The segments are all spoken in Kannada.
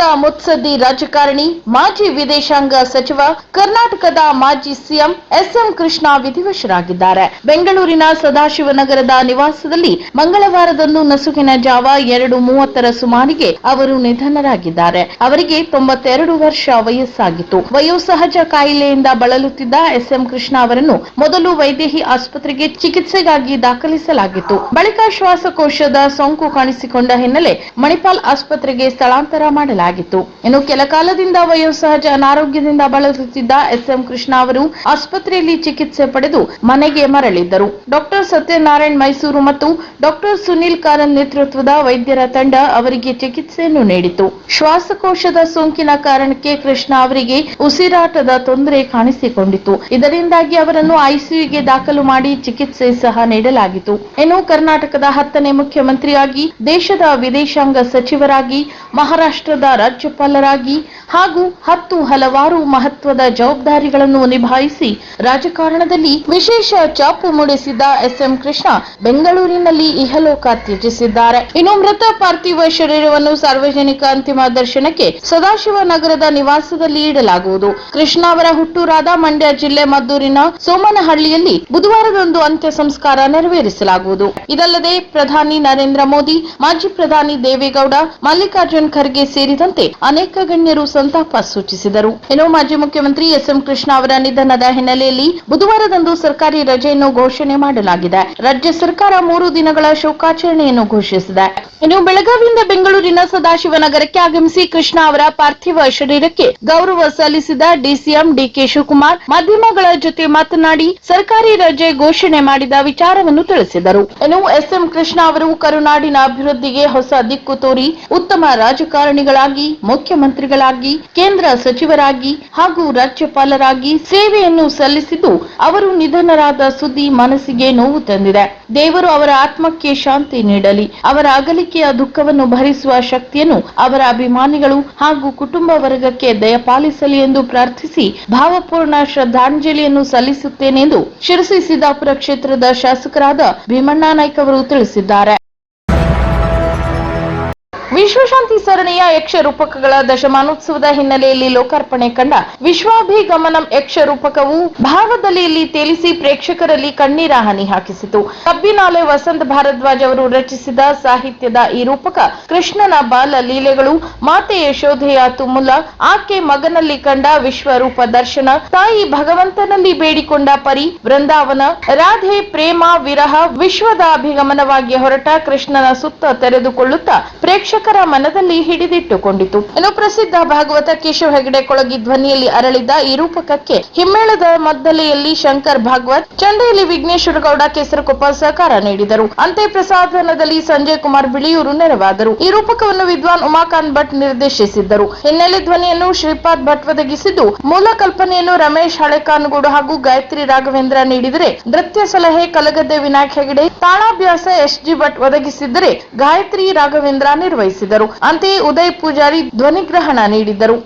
ಕರ್ನಾಟಕದ ಮುತ್ಸದ್ದಿ ರಾಜಕಾರಣಿ, ಮಾಜಿ ವಿದೇಶಾಂಗ ಸಚಿವ, ಕರ್ನಾಟಕದ ಮಾಜಿ ಸಿಎಂ ಎಸ್ಎಂ ಕೃಷ್ಣ ವಿಧಿವಶರಾಗಿದ್ದಾರೆ. ಬೆಂಗಳೂರಿನ ಸದಾಶಿವನಗರದ ನಿವಾಸದಲ್ಲಿ ಮಂಗಳವಾರದಂದು ನಸುಕಿನ ಜಾವ ಎರಡು ಮೂವತ್ತರ ಸುಮಾರಿಗೆ ಅವರು ನಿಧನರಾಗಿದ್ದಾರೆ. ಅವರಿಗೆ ತೊಂಬತ್ತೆರಡು ವರ್ಷ ವಯಸ್ಸಾಗಿತ್ತು. ವಯೋಸಹಜ ಕಾಯಿಲೆಯಿಂದ ಬಳಲುತ್ತಿದ್ದ ಎಸ್ಎಂ ಕೃಷ್ಣ ಅವರನ್ನು ಮೊದಲು ವೈದೇಹಿ ಆಸ್ಪತ್ರೆಗೆ ಚಿಕಿತ್ಸೆಗಾಗಿ ದಾಖಲಿಸಲಾಗಿತ್ತು. ಬಳಿಕ ಶ್ವಾಸಕೋಶದ ಸೋಂಕು ಕಾಣಿಸಿಕೊಂಡ ಹಿನ್ನೆಲೆ ಮಣಿಪಾಲ್ ಆಸ್ಪತ್ರೆಗೆ ಸ್ಥಳಾಂತರ ಮಾಡಲಾಗಿತ್ತು ಇನ್ನು ಕೆಲ ಕಾಲದಿಂದ ವಯೋಸಹಜ ಅನಾರೋಗ್ಯದಿಂದ ಬಳಲುತ್ತಿದ್ದ ಎಸ್ಎಂ ಕೃಷ್ಣ ಅವರು ಆಸ್ಪತ್ರೆಯಲ್ಲಿ ಚಿಕಿತ್ಸೆ ಪಡೆದು ಮನೆಗೆ ಮರಳಿದ್ದರು. ಡಾಕ್ಟರ್ ಸತ್ಯನಾರಾಯಣ್ ಮೈಸೂರು ಮತ್ತು ಡಾಕ್ಟರ್ ಸುನೀಲ್ ಕಾರನ್ ನೇತೃತ್ವದ ವೈದ್ಯರ ತಂಡ ಅವರಿಗೆ ಚಿಕಿತ್ಸೆಯನ್ನು ನೀಡಿತು ಶ್ವಾಸಕೋಶದ ಸೋಂಕಿನ ಕಾರಣಕ್ಕೆ ಕೃಷ್ಣ ಅವರಿಗೆ ಉಸಿರಾಟದ ತೊಂದರೆ ಕಾಣಿಸಿಕೊಂಡಿತು ಇದರಿಂದಾಗಿ ಅವರನ್ನು ಐಸಿಯುಗೆ ದಾಖಲು ಮಾಡಿ ಚಿಕಿತ್ಸೆ ಸಹ ನೀಡಲಾಗಿತ್ತು. ಇನ್ನು ಕರ್ನಾಟಕದ ಹತ್ತನೇ ಮುಖ್ಯಮಂತ್ರಿಯಾಗಿ ದೇಶದ ವಿದೇಶಾಂಗ ಸಚಿವರಾಗಿ ಮಹಾರಾಷ್ಟ್ರದ ರಾಜ್ಯಪಾಲರಾಗಿ ಹಾಗೂ ಹತ್ತು ಹಲವಾರು ಮಹತ್ವದ ಜವಾಬ್ದಾರಿಗಳನ್ನು ನಿಭಾಯಿಸಿ ರಾಜಕಾರಣದಲ್ಲಿ ವಿಶೇಷ ಚಾಪು ಮೂಡಿಸಿದ್ದ ಎಸ್ಎಂ ಕೃಷ್ಣ ಬೆಂಗಳೂರಿನಲ್ಲಿ ಇಹಲೋಕ ತ್ಯಜಿಸಿದ್ದಾರೆ. ಇನ್ನು ಮೃತ ಪಾರ್ಥಿವ ಶರೀರವನ್ನು ಸಾರ್ವಜನಿಕ ಅಂತಿಮ ದರ್ಶನಕ್ಕೆ ಸದಾಶಿವ ನಗರದ ನಿವಾಸದಲ್ಲಿ ಇಡಲಾಗುವುದು. ಕೃಷ್ಣ ಅವರ ಹುಟ್ಟೂರಾದ ಮಂಡ್ಯ ಜಿಲ್ಲೆ ಮದ್ದೂರಿನ ಸೋಮನಹಳ್ಳಿಯಲ್ಲಿ ಬುಧವಾರದಂದು ಅಂತ್ಯ ಸಂಸ್ಕಾರ ನೆರವೇರಿಸಲಾಗುವುದು. ಇದಲ್ಲದೆ ಪ್ರಧಾನಿ ನರೇಂದ್ರ ಮೋದಿ, ಮಾಜಿ ಪ್ರಧಾನಿ ದೇವೇಗೌಡ, ಮಲ್ಲಿಕಾರ್ಜುನ್ ಖರ್ಗೆ ಸೇರಿದಂತೆ ಅನೇಕ ಗಣ್ಯರು ಸಂತಾಪ ಸೂಚಿಸಿದರು. ಇನ್ನು ಮಾಜಿ ಮುಖ್ಯಮಂತ್ರಿ ಎಸ್ಎಂ ಕೃಷ್ಣ ಅವರ ನಿಧನದ ಹಿನ್ನೆಲೆಯಲ್ಲಿ ಬುಧವಾರದಂದು ಸರ್ಕಾರಿ ರಜೆಯನ್ನು ಘೋಷಣೆ ಮಾಡಲಾಗಿದೆ. ರಾಜ್ಯ ಸರ್ಕಾರ ಮೂರು ದಿನಗಳ ಶೋಕಾಚರಣೆಯನ್ನು ಘೋಷಿಸಿದೆ. ಇನ್ನು ಬೆಳಗಾವಿಯಿಂದ ಬೆಂಗಳೂರಿನ ಸದಾಶಿವನಗರಕ್ಕೆ ಆಗಮಿಸಿ ಕೃಷ್ಣ ಅವರ ಪಾರ್ಥಿವ ಶರೀರಕ್ಕೆ ಗೌರವ ಸಲ್ಲಿಸಿದ ಡಿಸಿಎಂ ಡಿಕೆ ಶಿವಕುಮಾರ್ ಮಾಧ್ಯಮಗಳ ಜೊತೆ ಮಾತನಾಡಿ ಸರ್ಕಾರಿ ರಜೆ ಘೋಷಣೆ ಮಾಡಿದ ವಿಚಾರವನ್ನು ತಿಳಿಸಿದರು. ಇನ್ನು ಎಸ್ಎಂ ಕೃಷ್ಣ ಅವರು ಕರುನಾಡಿನ ಅಭಿವೃದ್ಧಿಗೆ ಹೊಸ ದಿಕ್ಕು ತೋರಿ ಉತ್ತಮ ರಾಜಕಾರಣಿಗಳಾಗಿ ಮುಖ್ಯಮಂತ್ರಿಗಳಾಗಿ ಕೇಂದ್ರ ಸಚಿವರಾಗಿ ಹಾಗೂ ರಾಜ್ಯಪಾಲರಾಗಿ ಸೇವೆಯನ್ನು ಸಲ್ಲಿಸಿದ್ದು, ಅವರು ನಿಧನರಾದ ಸುದ್ದಿ ಮನಸ್ಸಿಗೆ ನೋವು ತಂದಿದೆ. ದೇವರು ಅವರ ಆತ್ಮಕ್ಕೆ ಶಾಂತಿ ನೀಡಲಿ. ಅವರ ಅಗಲಿಕೆಯ ದುಃಖವನ್ನು ಭರಿಸುವ ಶಕ್ತಿಯನ್ನು ಅವರ ಅಭಿಮಾನಿಗಳು ಹಾಗೂ ಕುಟುಂಬ ವರ್ಗಕ್ಕೆ ದಯಪಾಲಿಸಲಿ ಎಂದು ಪ್ರಾರ್ಥಿಸಿ, ಭಾವಪೂರ್ಣ ಶ್ರದ್ಧಾಂಜಲಿಯನ್ನು ಸಲ್ಲಿಸುತ್ತೇನೆ ಎಂದು ಶಿರಸಿ ಸಿದ್ದಾಪುರ ಕ್ಷೇತ್ರದ ಶಾಸಕರಾದ ಭೀಮಣ್ಣ ನಾಯ್ಕ ಅವರು ತಿಳಿಸಿದ್ದಾರೆ. ವಿಶ್ವಶಾಂತಿ ಸರಣಿಯ ಯಕ್ಷ ರೂಪಕಗಳ ದಶಮಾನೋತ್ಸವದ ಹಿನ್ನೆಲೆಯಲ್ಲಿ ಲೋಕಾರ್ಪಣೆ ಕಂಡ ವಿಶ್ವಾಭಿಗಮನಂ ಯಕ್ಷ ರೂಪಕವು ತೇಲಿಸಿ ಪ್ರೇಕ್ಷಕರಲ್ಲಿ ಕಣ್ಣೀರ ಹನಿ ಹಾಕಿಸಿತು. ಕಬ್ಬಿನಾಲೆ ವಸಂತ ಭಾರದ್ವಾಜ್ ಅವರು ರಚಿಸಿದ ಸಾಹಿತ್ಯದ ಈ ರೂಪಕ ಕೃಷ್ಣನ ಬಾಲ ಲೀಲೆಗಳು, ಮಾತೆ ಯಶೋಧೆಯ ತುಮುಲ, ಆಕೆ ಮಗನಲ್ಲಿ ಕಂಡ ವಿಶ್ವರೂಪ ದರ್ಶನ, ತಾಯಿ ಭಗವಂತನಲ್ಲಿ ಬೇಡಿಕೊಂಡ ಪರಿ ವೃಂದಾವನ, ರಾಧೆ ಪ್ರೇಮ ವಿರಹ ವಿಶ್ವದ ಅಭಿಗಮನವಾಗಿ ಹೊರಟ ಕೃಷ್ಣನ ಸುತ್ತ ತೆರೆದುಕೊಳ್ಳುತ್ತಾ ಪ್ರೇಕ್ಷಕರ ಮನದಲ್ಲಿ ಹಿಡಿದಿಟ್ಟುಕೊಂಡಿತು. ಇನ್ನು ಪ್ರಸಿದ್ಧ ಭಾಗವತ ಕೇಶವ ಹೆಗಡೆ ಕೊಳಗಿ ಧ್ವನಿಯಲ್ಲಿ ಅರಳಿದ ಈ ರೂಪಕಕ್ಕೆ ಹಿಮ್ಮೇಳದ ಮದ್ದಲೆಯಲ್ಲಿ ಶಂಕರ್ ಭಾಗವತ್ ಚಂಡೆಯಲ್ಲಿ ವಿಘ್ನೇಶ್ವರ ಗೌಡ ಕೇಸರಕೊಪ್ಪ ಸಹಕಾರ ನೀಡಿದರು. ಅಂತೆ ಪ್ರಸಾದನದಲ್ಲಿ ಸಂಜಯ್ ಕುಮಾರ್ ಬಿಳಿಯೂರು ನೆರವಾದರು. ಈ ರೂಪಕವನ್ನು ವಿದ್ವಾನ್ ಉಮಾಕಾಂತ್ ಭಟ್ ನಿರ್ದೇಶಿಸಿದ್ದರು. ಹಿನ್ನೆಲೆ ಧ್ವನಿಯನ್ನು ಶ್ರೀಪಾದ್ ಭಟ್ ಒದಗಿಸಿದ್ದು, ಮೂಲ ಕಲ್ಪನೆಯನ್ನು ರಮೇಶ್ ಹಳೆಕಾನಗೂಡು ಹಾಗೂ ಗಾಯತ್ರಿ ರಾಘವೇಂದ್ರ ನೀಡಿದರೆ, ನೃತ್ಯ ಸಲಹೆ ಕಲಗದ್ದೆ ವಿನಾಯಕ್ ಹೆಗಡೆ, ತಾಳಾಭ್ಯಾಸ ಎಸ್ ಜಿ ಭಟ್ ಒದಗಿಸಿದ್ದರೆ, ಗಾಯತ್ರಿ ರಾಘವೇಂದ್ರ ನಿರ್ವಹಿಸಿದರು. ಅಂತೆಯೇ ಉದಯ್ ಪೂಜಾರಿ ಧ್ವನಿಗ್ರಹಣ ನೀಡಿದ್ದರು.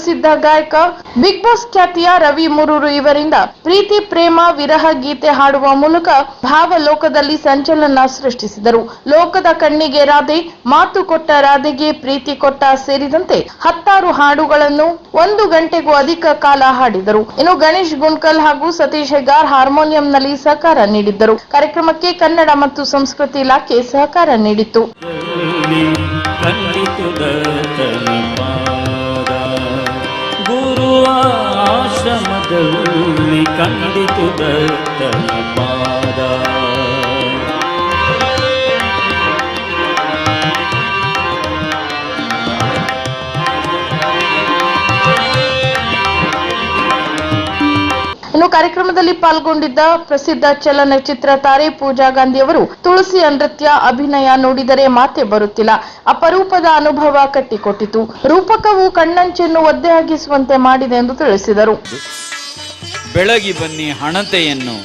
ಪ್ರಸಿದ್ಧ ಗಾಯಕ, ಬಿಗ್ ಬಾಸ್ ಖ್ಯಾತಿಯ ರವಿ ಮುರೂರು ಇವರಿಂದ ಪ್ರೀತಿ, ಪ್ರೇಮ, ವಿರಹ ಗೀತೆ ಹಾಡುವ ಮೂಲಕ ಭಾವ ಲೋಕದಲ್ಲಿ ಸಂಚಲನ ಸೃಷ್ಟಿಸಿದರು. ಲೋಕದ ಕಣ್ಣಿಗೆ ರಾಧೆ, ಮಾತು ಕೊಟ್ಟ ರಾಧೆಗೆ ಪ್ರೀತಿ ಕೊಟ್ಟ ಸೇರಿದಂತೆ ಹತ್ತಾರು ಹಾಡುಗಳನ್ನು ಒಂದು ಗಂಟೆಗೂ ಅಧಿಕ ಕಾಲ ಹಾಡಿದರು. ಇನ್ನು ಗಣೇಶ್ ಗುಂಡ್ಕಲ್ ಹಾಗೂ ಸತೀಶ್ ಹೆಗಾರ್ ಹಾರ್ಮೋನಿಯಂನಲ್ಲಿ ಸಹಕಾರ ನೀಡಿದ್ದರು. ಕಾರ್ಯಕ್ರಮಕ್ಕೆ ಕನ್ನಡ ಮತ್ತು ಸಂಸ್ಕೃತಿ ಇಲಾಖೆ ಸಹಕಾರ ನೀಡಿತ್ತು. ಗುರು ಆಶ್ರಮದಲ್ಲಿ ಕಂಡಿತುದ ಪಾದ ಕಾರ್ಯಕ್ರಮದಲ್ಲಿ ಪಾಲ್ಗೊಂಡಿದ್ದ ಪ್ರಸಿದ್ಧ ಚಲನಚಿತ್ರ ತಾರೆ ಪೂಜಾ ಗಾಂಧಿ ಅವರು ತುಳಸಿ ನೃತ್ಯ ಅಭಿನಯ ನೋಡಿದರೆ ಮಾತೆ ಬರುತ್ತಿಲ್ಲ. ಅಪರೂಪದ ಅನುಭವ ಕಟ್ಟಿಕೊಟ್ಟಿತು. ರೂಪಕವು ಕಣ್ಣಂಚನ್ನು ಒದ್ದೆ ಆಗಿಸುವಂತೆ ಮಾಡಿದೆ ಎಂದು ತಿಳಿಸಿದರು. ಬೆಳಗಿ ಬನ್ನಿ ಹಣತೆಯನ್ನು.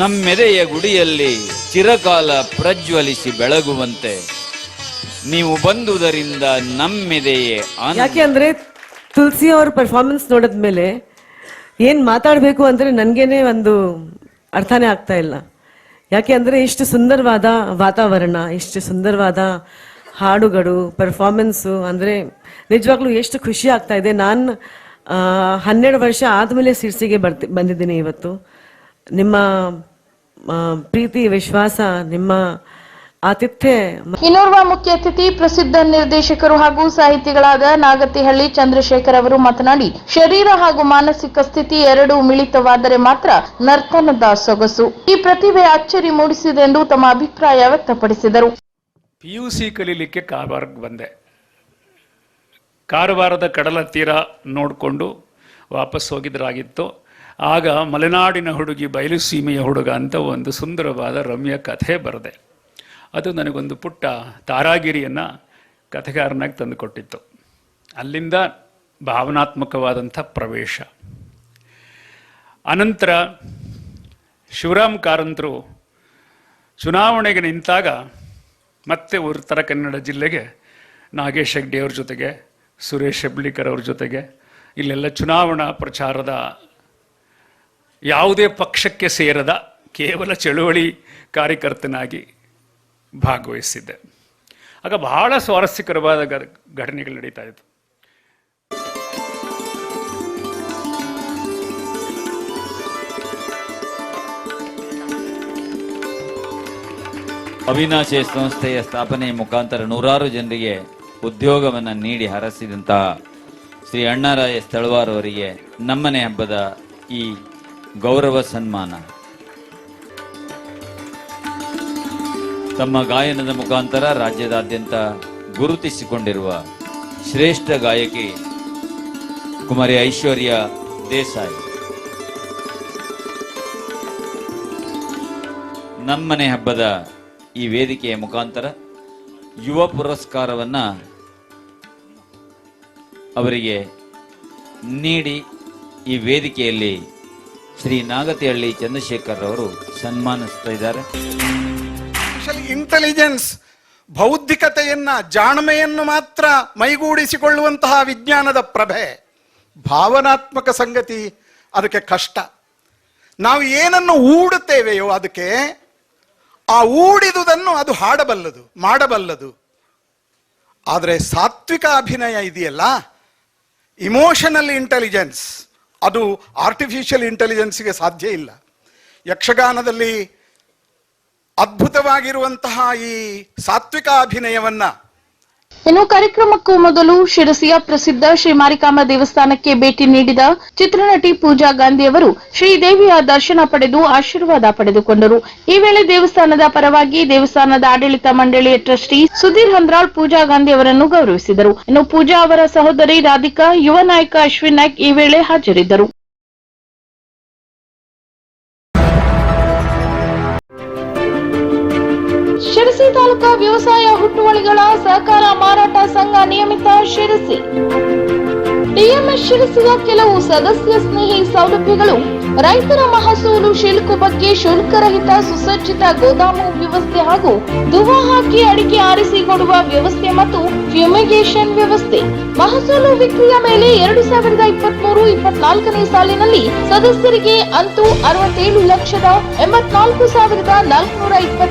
ನಮ್ಮೆದೆಯ ಗುಡಿಯಲ್ಲಿ ಚಿರಕಾಲ ಪ್ರಜ್ವಲಿಸಿ ಬೆಳಗುವಂತೆ. ನೀವು ಬಂದುದರಿಂದ ನಮ್ಮೆದೆಯೇ ಆನಂದ. ಯಾಕೆ ಅಂದ್ರೆ ತುಳಸಿ ಅವ್ರ ಪರ್ಫಾರ್ಮೆನ್ಸ್ ನೋಡಿದ್ಮೇಲೆ ಏನ್ ಮಾತಾಡಬೇಕು ಅಂದ್ರೆ ನನ್ಗೇನೆ ಒಂದು ಅರ್ಥನೇ ಆಗ್ತಾ ಇಲ್ಲ. ಯಾಕೆ ಅಂದ್ರೆ ಇಷ್ಟು ಸುಂದರವಾದ ವಾತಾವರಣ, ಇಷ್ಟು ಸುಂದರವಾದ ಹಾಡುಗಳು ಪರ್ಫಾರ್ಮೆನ್ಸು ಅಂದ್ರೆ ನಿಜವಾಗ್ಲೂ ಎಷ್ಟು ಖುಷಿ ಆಗ್ತಾ ಇದೆ. ನಾನು ಹನ್ನೆರಡು ವರ್ಷ ಆದಮೇಲೆ ಸಿರ್ಸಿಗೆ ಬರ್ತಿ, ಬಂದಿದ್ದೀನಿ ಇವತ್ತು. ನಿಮ್ಮ ಪ್ರೀತಿ, ವಿಶ್ವಾಸ, ನಿಮ್ಮ ಆತಿಥ್ಯ. ಇನ್ನೋರ್ವ ಮುಖ್ಯ ಅತಿಥಿ ಪ್ರಸಿದ್ಧ ನಿರ್ದೇಶಕರು ಹಾಗೂ ಸಾಹಿತಿಗಳಾದ ನಾಗತಿಹಳ್ಳಿ ಚಂದ್ರಶೇಖರ್ ಅವರು ಮಾತನಾಡಿ ಶರೀರ ಹಾಗೂ ಮಾನಸಿಕ ಸ್ಥಿತಿ ಎರಡೂ ಮಿಳಿತವಾದರೆ ಮಾತ್ರ ನರ್ತನದ ಸೊಗಸು ಈ ಪ್ರತಿಭೆ ಅಚ್ಚರಿ ಮೂಡಿಸಿದೆ ಎಂದು ತಮ್ಮ ಅಭಿಪ್ರಾಯ ವ್ಯಕ್ತಪಡಿಸಿದರು. ಪಿ ಯು ಸಿ ಕಲೀಲಿಕ್ಕೆ ಕಾರವಾರಕ್ಕೆ ಬಂದೆ. ಕಾರವಾರದ ಕಡಲ ತೀರ ನೋಡಿಕೊಂಡು ವಾಪಸ್ ಹೋಗಿದ್ರಾಗಿತ್ತು. ಆಗ ಮಲೆನಾಡಿನ ಹುಡುಗಿ ಬಯಲುಸೀಮೆಯ ಹುಡುಗ ಅಂತ ಒಂದು ಸುಂದರವಾದ ರಮ್ಯ ಕಥೆ ಬರೆದೆ. ಅದು ನನಗೊಂದು ಪುಟ್ಟ ತಾರಾಗಿರಿಯನ್ನು ಕಥೆಗಾರನಾಗಿ ತಂದುಕೊಟ್ಟಿತ್ತು. ಅಲ್ಲಿಂದ ಭಾವನಾತ್ಮಕವಾದಂಥ ಪ್ರವೇಶ. ಅನಂತರ ಶಿವರಾಮ್ ಕಾರಂತರು ಚುನಾವಣೆಗೆ ನಿಂತಾಗ ಮತ್ತೆ ಉತ್ತರ ಕನ್ನಡ ಜಿಲ್ಲೆಗೆ ನಾಗೇಶ್ ಹೆಗ್ಡೆ ಅವ್ರ ಜೊತೆಗೆ, ಸುರೇಶ್ ಹೆಬ್ಳಿಕರ್ ಅವ್ರ ಜೊತೆಗೆ, ಇಲ್ಲೆಲ್ಲ ಚುನಾವಣಾ ಪ್ರಚಾರದ ಯಾವುದೇ ಪಕ್ಷಕ್ಕೆ ಸೇರದ ಕೇವಲ ಚಳುವಳಿ ಕಾರ್ಯಕರ್ತನಾಗಿ ಭಾಗವಹಿಸಿದ್ದೆ ಆಗ ಬಹಳ ಸ್ವಾರಸ್ಯಕರವಾದ ಘಟನೆಗಳು ನಡೀತಾ ಇತ್ತು. ಅವಿನಾಶಿ ಸಂಸ್ಥೆಯ ಸ್ಥಾಪನೆ ಮುಖಾಂತರ ನೂರಾರು ಜನರಿಗೆ ಉದ್ಯೋಗವನ್ನು ನೀಡಿ ಹರಸಿದಂತಹ ಶ್ರೀ ಅಣ್ಣಾರಾಯ ಸ್ಥಳವಾರ್ ಅವರಿಗೆ ನಮ್ಮನೆ ಹಬ್ಬದ ಈ ಗೌರವ ಸನ್ಮಾನ. ತಮ್ಮ ಗಾಯನದ ಮುಖಾಂತರ ರಾಜ್ಯದಾದ್ಯಂತ ಗುರುತಿಸಿಕೊಂಡಿರುವ ಶ್ರೇಷ್ಠ ಗಾಯಕಿ ಕುಮಾರಿ ಐಶ್ವರ್ಯ ದೇಸಾಯಿ. ನಮ್ಮನೆ ಹಬ್ಬದ ಈ ವೇದಿಕೆಯ ಮುಖಾಂತರ ಯುವ ಪುರಸ್ಕಾರವನ್ನು ಅವರಿಗೆ ನೀಡಿ ಈ ವೇದಿಕೆಯಲ್ಲಿ ಶ್ರೀ ನಾಗತಿಹಳ್ಳಿ ಚಂದ್ರಶೇಖರ್ ಅವರು ಸನ್ಮಾನಿಸ್ತಾ ಇದ್ದಾರೆ. ಇಂಟೆಲಿಜೆನ್ಸ್ ಬೌದ್ಧಿಕತೆಯನ್ನ, ಜಾಣ್ಮೆಯನ್ನು ಮಾತ್ರ ಮೈಗೂಡಿಸಿಕೊಳ್ಳುವಂತಹ ವಿಜ್ಞಾನದ ಪ್ರಭೆ. ಭಾವನಾತ್ಮಕ ಸಂಗತಿ ಅದಕ್ಕೆ ಕಷ್ಟ. ನಾವು ಏನನ್ನು ಊಡುತ್ತೇವೆಯೋ ಅದಕ್ಕೆ ಆ ಊಡಿದುದನ್ನು ಅದು ಹಾಡಬಲ್ಲದು, ಮಾಡಬಲ್ಲದು. ಆದರೆ ಸಾತ್ವಿಕ ಅಭಿನಯ ಇದೆಯಲ್ಲ? ಇಮೋಷನಲ್ ಇಂಟೆಲಿಜೆನ್ಸ್ ಅದು ಆರ್ಟಿಫಿಷಿಯಲ್ ಇಂಟೆಲಿಜೆನ್ಸ್ಗೆ ಸಾಧ್ಯ ಇಲ್ಲ. ಯಕ್ಷಗಾನದಲ್ಲಿ ಅದ್ಭುತವಾಗಿರುವಂತಹ ಈ ಸಾತ್ವಿಕ ಅಭಿನಯವನ್ನ ಇನ್ನು ಕಾರ್ಯಕ್ರಮಕ್ಕೂ ಮೊದಲು ಶಿರಸಿಯ ಪ್ರಸಿದ್ಧ ಶ್ರೀ ಮಾರಿಕಾಂಬ ದೇವಸ್ಥಾನಕ್ಕೆ ಭೇಟಿ ನೀಡಿದ ಚಿತ್ರನಟಿ ಪೂಜಾ ಗಾಂಧಿ ಅವರು ಶ್ರೀದೇವಿಯ ದರ್ಶನ ಪಡೆದು ಆಶೀರ್ವಾದ ಪಡೆದುಕೊಂಡರು. ಈ ವೇಳೆ ದೇವಸ್ಥಾನದ ಪರವಾಗಿ ದೇವಸ್ಥಾನದ ಆಡಳಿತ ಮಂಡಳಿಯ ಟ್ರಸ್ಟಿ ಸುಧೀರ್ ಹಂದ್ರಾಳ್ ಪೂಜಾ ಗಾಂಧಿ ಅವರನ್ನು ಗೌರವಿಸಿದರು. ಇನ್ನು ಪೂಜಾ ಅವರ ಸಹೋದರಿ ರಾಧಿಕಾ, ಯುವ ನಾಯಕ ಅಶ್ವಿನ್ ನಾಯ್ಕ್ ಈ ವೇಳೆ ಹಾಜರಿದ್ದರು. ಶಿರಸಿ ತಾಲೂಕಾ ವ್ಯವಸಾಯ ಹುಟ್ಟುವಳಿಗಳ ಸಹಕಾರ ಮಾರಾಟ ಸಂಘ ನಿಯಮಿತ ಶಿರಸಿ. ಡಿಎಂಎಸ್ ಶಿರಸಿಯ ಕೆಲವು ಸದಸ್ಯ ಸ್ನೇಹಿ ಸೌಲಭ್ಯಗಳು ರೈತರ ಮಹಸೂಲು ಶಿಲ್ಕು ಬಗ್ಗೆ ಶುಲ್ಕರಹಿತ ಸುಸಜ್ಜಿತ ಗೋದಾಮು ವ್ಯವಸ್ಥೆ ಹಾಗೂ ದುವಾ ಹಾಕಿ ಅಡಿಕೆ ಆರಿಸಿ ಕೊಡುವ ವ್ಯವಸ್ಥೆ ಮತ್ತು ಫ್ಯೂಮಿಗೇಷನ್ ವ್ಯವಸ್ಥೆ. ಮಹಸೂಲು ವಿಕ್ರಿಯ ಮೇಲೆ ಎರಡು ಸಾವಿರದ ಇಪ್ಪತ್ಮೂರು ಇಪ್ಪತ್ನಾಲ್ಕನೇ ಸಾಲಿನಲ್ಲಿ ಸದಸ್ಯರಿಗೆ ಅಂತೂ ಅರವತ್ತೇಳು ಲಕ್ಷದ ಎಂಬತ್ನಾಲ್ಕು ಸಾವಿರದ ನಾಲ್ಕುನೂರ ಇಪ್ಪತ್ತೆಂಟು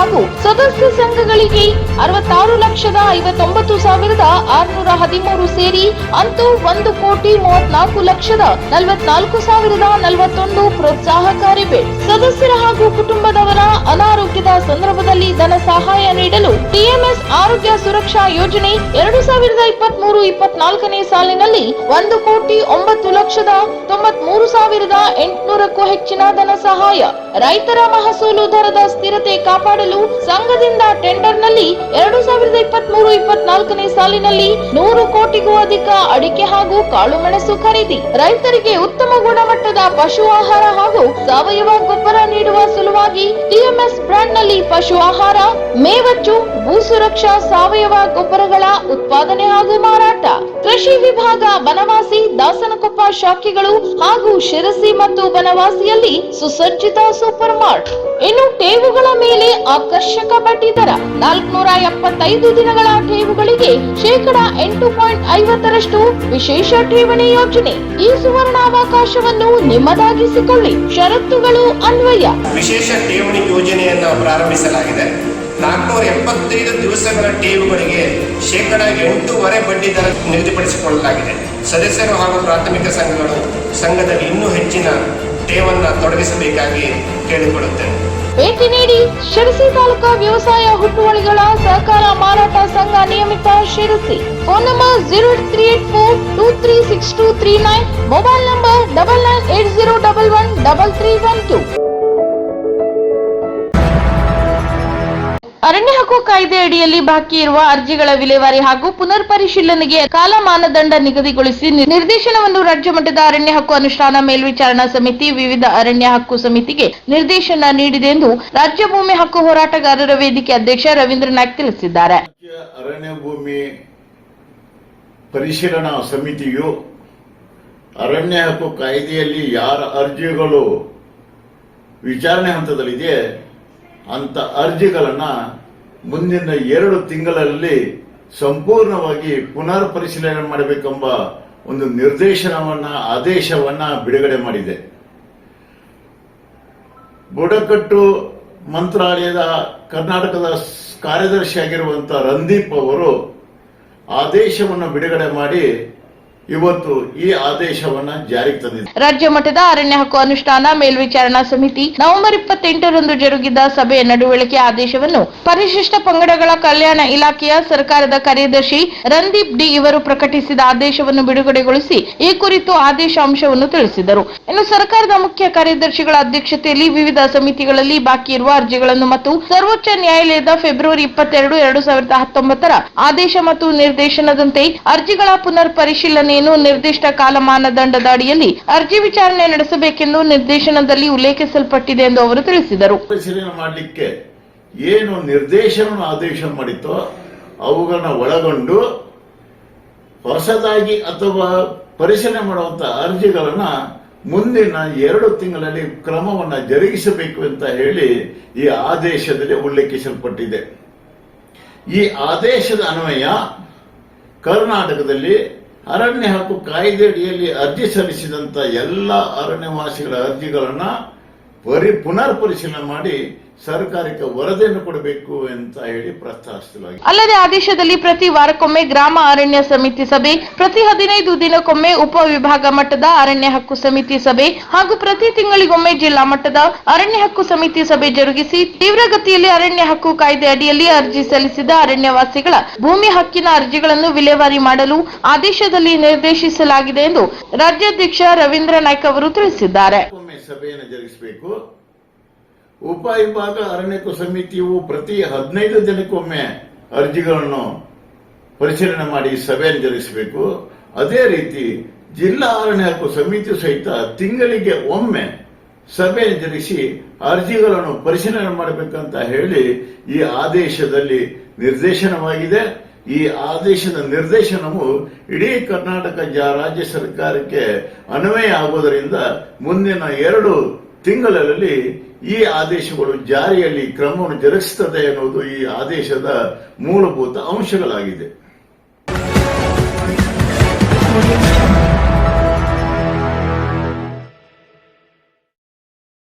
ಹಾಗೂ ಸದಸ್ಯ ಸಂಘಗಳಿಗೆ ಅರವತ್ತಾರು ಲಕ್ಷದ ಐವತ್ತೊಂಬತ್ತು ಸಾವಿರದ ಆರುನೂರ ಹದಿಮೂರು ಸೇರಿ ಅಂತೂ ಒಂದು ಕೋಟಿ ಮೂವತ್ನಾಲ್ಕು ಲಕ್ಷದ ನಲವತ್ನಾಲ್ಕು ಸಾವಿರದ ನಲವತ್ತೊಂದು ಪ್ರೋತ್ಸಾಹಕಾರಿ ಬೆಡ್ ಸದಸ್ಯರ ಹಾಗೂ ಕುಟುಂಬದವರ ಅನಾರೋಗ್ಯದ ಸಂದರ್ಭದಲ್ಲಿ ಧನ ಸಹಾಯ ನೀಡಲು ಟಿಎಂಎಸ್ ಆರೋಗ್ಯ ಸುರಕ್ಷಾ ಯೋಜನೆ ಎರಡು ಸಾವಿರದ ಇಪ್ಪತ್ತ್ ಮೂರು ಇಪ್ಪತ್ನಾಲ್ಕನೇ ಸಾಲಿನಲ್ಲಿ ಒಂದು ಕೋಟಿ ಒಂಬತ್ತು ಲಕ್ಷದ ತೊಂಬತ್ ಮೂರು ಸಾವಿರದ ಎಂಟುನೂರಕ್ಕೂ ಹೆಚ್ಚಿನ ಧನ ಸಹಾಯ. ರೈತರ ಮಹಸೂಲು ದರದ ಸ್ಥಿರತೆ ಕಾಪಾಡಲು ಸಂಘದಿಂದ ಟೆಂಡರ್ನಲ್ಲಿ ಎರಡು ಸಾವಿರದ ಇಪ್ಪತ್ತ್ ಮೂರು ಇಪ್ಪತ್ನಾಲ್ಕನೇ ಸಾಲಿನಲ್ಲಿ ನೂರು ಕೋಟಿಗೂ ಅಧಿಕ ಅಡಿಕೆ ಹಾಗೂ ಕಾಳುಮೆಣಸು ಖರೀದಿ. ರೈತರಿಗೆ ಉತ್ತಮ ಗುಣಮಟ್ಟದ ಪಶು ಆಹಾರ ಹಾಗೂ ಸಾವಯವ ಗೊಬ್ಬರ ನೀಡುವ ಸಲುವಾಗಿ ಟಿಎಂಎಸ್ ಬ್ರ್ಯಾಂಡ್ನಲ್ಲಿ ಪಶು ಆಹಾರ, ಮೇವಚ್ಚು, ಭೂ ಸುರಕ್ಷಾ ಸಾವಯವ ಗೊಬ್ಬರಗಳ ಉತ್ಪಾದನೆ ಹಾಗೂ ಮಾರಾಟ. ಕೃಷಿ ವಿಭಾಗ ಬನವಾಸಿ, ದಾಸನಕೊಪ್ಪ ಶಾಖೆಗಳು ಹಾಗೂ ಶಿರಸಿ ಮತ್ತು ಬನವಾಸಿಯಲ್ಲಿ ಸುಸಜ್ಜಿತ ಸೂಪರ್ ಮಾರ್ಟ್. ಇನ್ನು ಠೇವುಗಳ ಮೇಲೆ ಆಕರ್ಷಕ ಬಡ್ಡಿ ದರ. ನಾಲ್ಕುನೂರ ಎಪ್ಪತ್ತೈದು ದಿನಗಳ ಠೇವುಗಳಿಗೆ ಶೇಕಡ ಎಂಟು ಪಾಯಿಂಟ್ ಐವತ್ತರಷ್ಟು ವಿಶೇಷ ಠೇವಣಿ ಯೋಜನೆ. ಈ ಸುವರ್ಣಾವಕಾಶವನ್ನು ನಿಮ್ಮದಾಗಿಸಿಕೊಳ್ಳಿ. ಷರತ್ತುಗಳು ಅನ್ವಯ. ವಿಶೇಷ ಠೇವಣಿ ಯೋಜನೆಯನ್ನು ಪ್ರಾರಂಭಿಸಲಾಗಿದೆ. ನಾಲ್ಕುನೂರ ಎಪ್ಪತ್ತೈದು ದಿವಸಗಳ ಠೇವುಗಳಿಗೆ ಶೇಕಡ ಎಂಟೂವರೆ ಬಡ್ಡಿ ದರ ನಿಗದಿಪಡಿಸಿಕೊಳ್ಳಲಾಗಿದೆ. ಸದಸ್ಯರು ಹಾಗೂ ಪ್ರಾಥಮಿಕ ಸಂಘಗಳು ಸಂಘದಲ್ಲಿ ಇನ್ನೂ ಹೆಚ್ಚಿನ ಠೇವನ್ನು ತೊಡಗಿಸಬೇಕಾಗಿ ಕೇಳಿಕೊಳ್ಳುತ್ತೇನೆ. ಭೇಟಿ ನೀಡಿ ಶಿರಸಿ ತಾಲೂಕಾ ವ್ಯವಸಾಯ ಹುಟ್ಟುವಳಿಗಳ ಸಹಕಾರ ಮಾರಾಟ ಸಂಘ ನಿಯಮಿತ Sirsi phone number zero three eight four two three six two three nine mobile number double nine eight zero double one double three one two ಅರಣ್ಯ ಹಕ್ಕು ಕಾಯ್ದೆ ಅಡಿಯಲ್ಲಿ ಬಾಕಿ ಇರುವ ಅರ್ಜಿಗಳ ವಿಲೇವಾರಿ ಹಾಗೂ ಪುನರ್ ಪರಿಶೀಲನೆಗೆ ಕಾಲ ಮಾನದಂಡ ನಿಗದಿಗೊಳಿಸಿ ನಿರ್ದೇಶನವನ್ನು ರಾಜ್ಯ ಮಟ್ಟದ ಅರಣ್ಯ ಹಕ್ಕು ಅನುಷ್ಠಾನ ಮೇಲ್ವಿಚಾರಣಾ ಸಮಿತಿ ವಿವಿಧ ಅರಣ್ಯ ಹಕ್ಕು ಸಮಿತಿಗೆ ನಿರ್ದೇಶನ ನೀಡಿದೆ ಎಂದು ರಾಜ್ಯ ಭೂಮಿ ಹಕ್ಕು ಹೋರಾಟಗಾರರ ವೇದಿಕೆ ಅಧ್ಯಕ್ಷ ರವೀಂದ್ರ ನಾಯ್ಕ್ ತಿಳಿಸಿದ್ದಾರೆ ಅರಣ್ಯ ಭೂಮಿ ಪರಿಶೀಲನಾ ಸಮಿತಿಯು ಅರಣ್ಯ ಹಕ್ಕು ಕಾಯ್ದೆಯಲ್ಲಿ ಯಾರ ಅರ್ಜಿಗಳು ವಿಚಾರಣೆ ಹಂತದಲ್ಲಿದೆ ಅಂತ ಅರ್ಜಿಗಳನ್ನ ಮುಂದಿನ ಎರಡು ತಿಂಗಳಲ್ಲಿ ಸಂಪೂರ್ಣವಾಗಿ ಪುನರ್ ಪರಿಶೀಲನೆ ಮಾಡಬೇಕೆಂಬ ಒಂದು ನಿರ್ದೇಶನವನ್ನ, ಆದೇಶವನ್ನ ಬಿಡುಗಡೆ ಮಾಡಿದೆ. ಬುಡಕಟ್ಟು ಮಂತ್ರಾಲಯದ ಕರ್ನಾಟಕದ ಸ್- ಕಾರ್ಯದರ್ಶಿಯಾಗಿರುವಂತಹ ರಂದೀಪ್ ಅವರು ಆದೇಶವನ್ನು ಬಿಡುಗಡೆ ಮಾಡಿ ಇವತ್ತು ಈ ಆದೇಶವನ್ನ ಜಾರಿಗೆ ತಂದಿದೆ. ರಾಜ್ಯ ಮಟ್ಟದ ಅರಣ್ಯ ಹಕ್ಕು ಅನುಷ್ಠಾನ, ಮೇಲ್ವಿಚಾರಣಾ ಸಮಿತಿ ನವೆಂಬರ್ ಇಪ್ಪತ್ತೆಂಟರಂದು ಜರುಗಿದ ಸಭೆಯ ನಡವಳಿಕೆ ಆದೇಶವನ್ನು ಪರಿಶಿಷ್ಟ ಪಂಗಡಗಳ ಕಲ್ಯಾಣ ಇಲಾಖೆಯ ಸರ್ಕಾರದ ಕಾರ್ಯದರ್ಶಿ ರಂದೀಪ್ ಡಿ ಇವರು ಪ್ರಕಟಿಸಿದ ಆದೇಶವನ್ನು ಬಿಡುಗಡೆಗೊಳಿಸಿ ಈ ಕುರಿತು ಆದೇಶ ಅಂಶವನ್ನು ತಿಳಿಸಿದರು. ಇನ್ನು ಸರ್ಕಾರದ ಮುಖ್ಯ ಕಾರ್ಯದರ್ಶಿಗಳ ಅಧ್ಯಕ್ಷತೆಯಲ್ಲಿ ವಿವಿಧ ಸಮಿತಿಗಳಲ್ಲಿ ಬಾಕಿ ಇರುವ ಅರ್ಜಿಗಳನ್ನು ಮತ್ತು ಸರ್ವೋಚ್ಚ ನ್ಯಾಯಾಲಯದ ಫೆಬ್ರವರಿ ಇಪ್ಪತ್ತೆರಡು, ಎರಡು ಸಾವಿರದ ಹತ್ತೊಂಬತ್ತರ ಆದೇಶ ಮತ್ತು ನಿರ್ದೇಶನದಂತೆ ಅರ್ಜಿಗಳ ಪುನರ್ ಪರಿಶೀಲನೆಯನ್ನು ನಿರ್ದಿಷ್ಟ ಕಾಲಮಾನದಂಡದ ಅಡಿಯಲ್ಲಿ ಅರ್ಜಿ ವಿಚಾರಣೆ ನಡೆಸಬೇಕೆಂದು ನಿರ್ದೇಶನದಲ್ಲಿ ಉಲ್ಲೇಖಿಸಲ್ಪಟ್ಟಿದೆ ಎಂದು ಅವರು ತಿಳಿಸಿದರು. ಪರಿಶೀಲನೆ ಮಾಡಲಿಕ್ಕೆ ಏನು ನಿರ್ದೇಶನ ಆದೇಶ ಮಾಡಿತ್ತೋ ಅವುಗಳನ್ನ ಒಳಗೊಂಡು ಹೊಸದಾಗಿ ಅಥವಾ ಪರಿಶೀಲನೆ ಮಾಡುವಂತ ಅರ್ಜಿಗಳನ್ನ ಮುಂದಿನ ಎರಡು ತಿಂಗಳಲ್ಲಿ ಕ್ರಮವನ್ನ ಜರುಗಿಸಬೇಕು ಅಂತ ಹೇಳಿ ಈ ಆದೇಶದಲ್ಲಿ ಉಲ್ಲೇಖಿಸಲ್ಪಟ್ಟಿದೆ. ಈ ಆದೇಶದ ಅನ್ವಯ ಕರ್ನಾಟಕದಲ್ಲಿ ಅರಣ್ಯ ಹಕ್ಕು ಕಾಯ್ದೆ ಅಡಿಯಲ್ಲಿ ಅರ್ಜಿ ಸಲ್ಲಿಸಿದಂಥ ಎಲ್ಲ ಅರಣ್ಯವಾಸಿಗಳ ಅರ್ಜಿಗಳನ್ನ ಪರಿ ಪುನರ್ ಪರಿಶೀಲನೆ ಮಾಡಿ ಸರ್ಕಾರಕ್ಕೆ ವರದಿಯನ್ನು ಕೊಡಬೇಕು ಅಂತ ಹೇಳಿ ಪ್ರಸ್ತಾವಿಸಲಾಗಿದೆ ಅಲ್ಲದೆ ಆದೇಶದಲ್ಲಿ ಪ್ರತಿ ವಾರಕ್ಕೊಮ್ಮೆ ಗ್ರಾಮ ಅರಣ್ಯ ಸಮಿತಿ ಸಭೆ, ಪ್ರತಿ ಹದಿನೈದು ದಿನಕ್ಕೊಮ್ಮೆ ಉಪ ವಿಭಾಗ ಮಟ್ಟದ ಅರಣ್ಯ ಹಕ್ಕು ಸಮಿತಿ ಸಭೆ ಹಾಗೂ ಪ್ರತಿ ತಿಂಗಳಿಗೊಮ್ಮೆ ಜಿಲ್ಲಾ ಮಟ್ಟದ ಅರಣ್ಯ ಹಕ್ಕು ಸಮಿತಿ ಸಭೆ ಜರುಗಿಸಿ ತೀವ್ರಗತಿಯಲ್ಲಿ ಅರಣ್ಯ ಹಕ್ಕು ಕಾಯ್ದೆ ಅಡಿಯಲ್ಲಿ ಅರ್ಜಿ ಸಲ್ಲಿಸಿದ ಅರಣ್ಯವಾಸಿಗಳ ಭೂಮಿ ಹಕ್ಕಿನ ಅರ್ಜಿಗಳನ್ನು ವಿಲೇವಾರಿ ಮಾಡಲು ಆದೇಶದಲ್ಲಿ ನಿರ್ದೇಶಿಸಲಾಗಿದೆ ಎಂದು ರಾಜ್ಯಾಧ್ಯಕ್ಷ ರವೀಂದ್ರ ನಾಯ್ಕ ಅವರು ತಿಳಿಸಿದ್ದಾರೆ. ಸಭೆಯನ್ನು ಜರುಗಿಸಬೇಕು. ಉಪವಿಭಾಗ ಅರಣ್ಯಕ್ಕೂ ಸಮಿತಿಯು ಪ್ರತಿ ಹದಿನೈದು ದಿನಕ್ಕೊಮ್ಮೆ ಅರ್ಜಿಗಳನ್ನು ಪರಿಶೀಲನೆ ಮಾಡಿ ಸಭೆಯನ್ನು ಜರುಗಿಸಬೇಕು. ಅದೇ ರೀತಿ ಜಿಲ್ಲಾ ಅರಣ್ಯ ಹಕ್ಕು ಸಮಿತಿ ಸಹಿತ ತಿಂಗಳಿಗೆ ಒಮ್ಮೆ ಸಭೆಯನ್ನು ಜರುಗಿಸಿ ಅರ್ಜಿಗಳನ್ನು ಪರಿಶೀಲನೆ ಮಾಡಬೇಕಂತ ಹೇಳಿ ಈ ಆದೇಶದಲ್ಲಿ ನಿರ್ದೇಶನವಾಗಿದೆ. ಈ ಆದೇಶದ ನಿರ್ದೇಶನವು ಇಡೀ ಕರ್ನಾಟಕ ರಾಜ್ಯ ಸರ್ಕಾರಕ್ಕೆ ಅನ್ವಯ ಆಗುವುದರಿಂದ ಮುಂದಿನ ಎರಡು ತಿಂಗಳಲ್ಲಿ ಈ ಆದೇಶಗಳು ಜಾರಿಯಲ್ಲಿ ಕ್ರಮವನ್ನು ಜರುಗಿಸುತ್ತದೆ ಎನ್ನುವುದು ಈ ಆದೇಶದ ಮೂಲಭೂತ ಅಂಶಗಳಾಗಿದೆ.